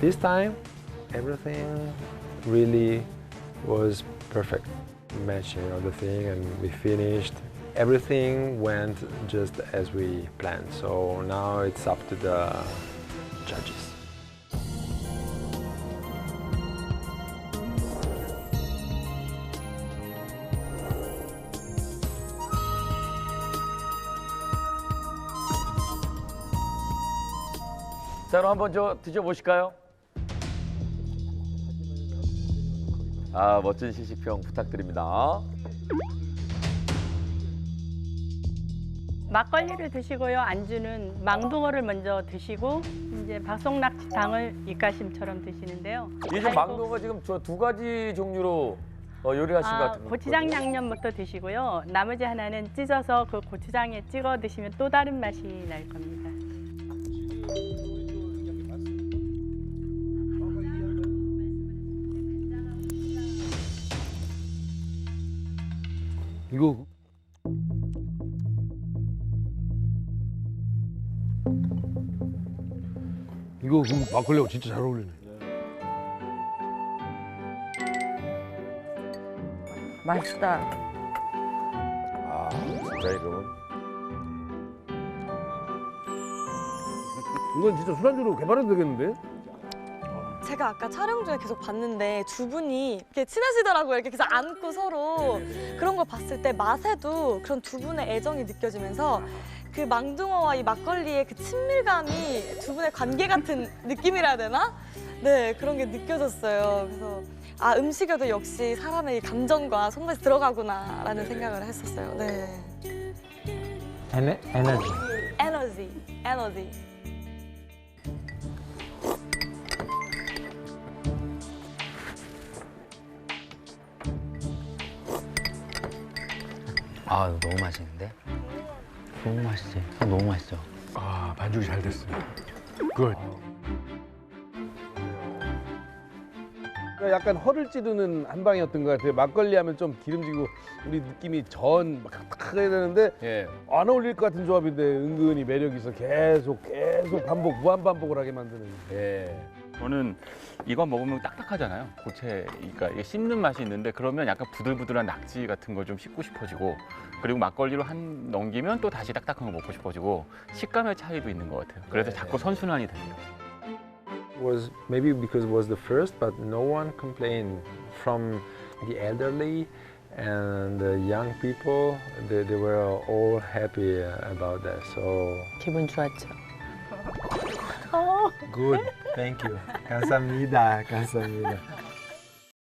this time, everything really was perfect, matching everything, and we finished. Everything went just as we planned. So now it's up to the judges. 자, 그럼 한번 저 드셔보실까요? 아, 멋진 시식평 부탁드립니다. 막걸리를 드시고요. 안주는 망둥어를 먼저 드시고 이제 박송낙지탕을 입가심처럼 드시는데요. 달고- 망고가 지금 저 두 가지 종류로 어, 요리하신 것 아, 같은데. 고추장 양념부터 드시고요. 나머지 하나는 찢어서 그 고추장에 찍어 드시면 또 다른 맛이 날 겁니다. 이거 이거 그럼 막걸리하고 진짜 잘 어울리네. 맛있다. 아, 진짜 이거. 이건 진짜 술안주로 개발해도 되겠는데? 제가 아까 촬영 중에 계속 봤는데 두 분이 이렇게 친하시더라고요. 이렇게 계속 안고 서로 그런 걸 봤을 때 맛에도 그런 두 분의 애정이 느껴지면서 그 망둥어와 이 막걸리의 그 친밀감이 두 분의 관계 같은 느낌이라 해야 되나? 네, 그런 게 느껴졌어요. 그래서 아, 음식에도 역시 사람의 이 감정과 손맛이 들어가구나라는 생각을 했었어요. 네. Energy. 에너지, 에너지. 아이 거 너무 맛있는데? 너무 맛있지? 아, 너무 맛있어. 아 반죽이 잘 됐어. 굿. 약간 허를 찌르는 한 방이었던 것 같아요. 막걸리 하면 좀 기름지고 우리 느낌이 전막 해야 되는데 예. 안 어울릴 것 같은 조합인데 은근히 매력이 있어. 계속 계속 반복 무한 반복을 하게 만드는. 예. 저는 이거 먹으면 딱딱하잖아요. 고체, 그러니까 이게 씹는 맛이 있는데 그러면 약간 부들부들한 낙지 같은 걸 좀 씹고 싶어지고 그리고 막걸리로 한 넘기면 또 다시 딱딱한 거 먹고 싶어지고 식감의 차이도 있는 것 같아요. 그래서 자꾸 선순환이 돼요. was maybe because it was the first, but no one complained from the elderly and the young people. They, they were all happy about that. So 기분 좋았죠. good. Thank you. 감사합니다. 감사합니다.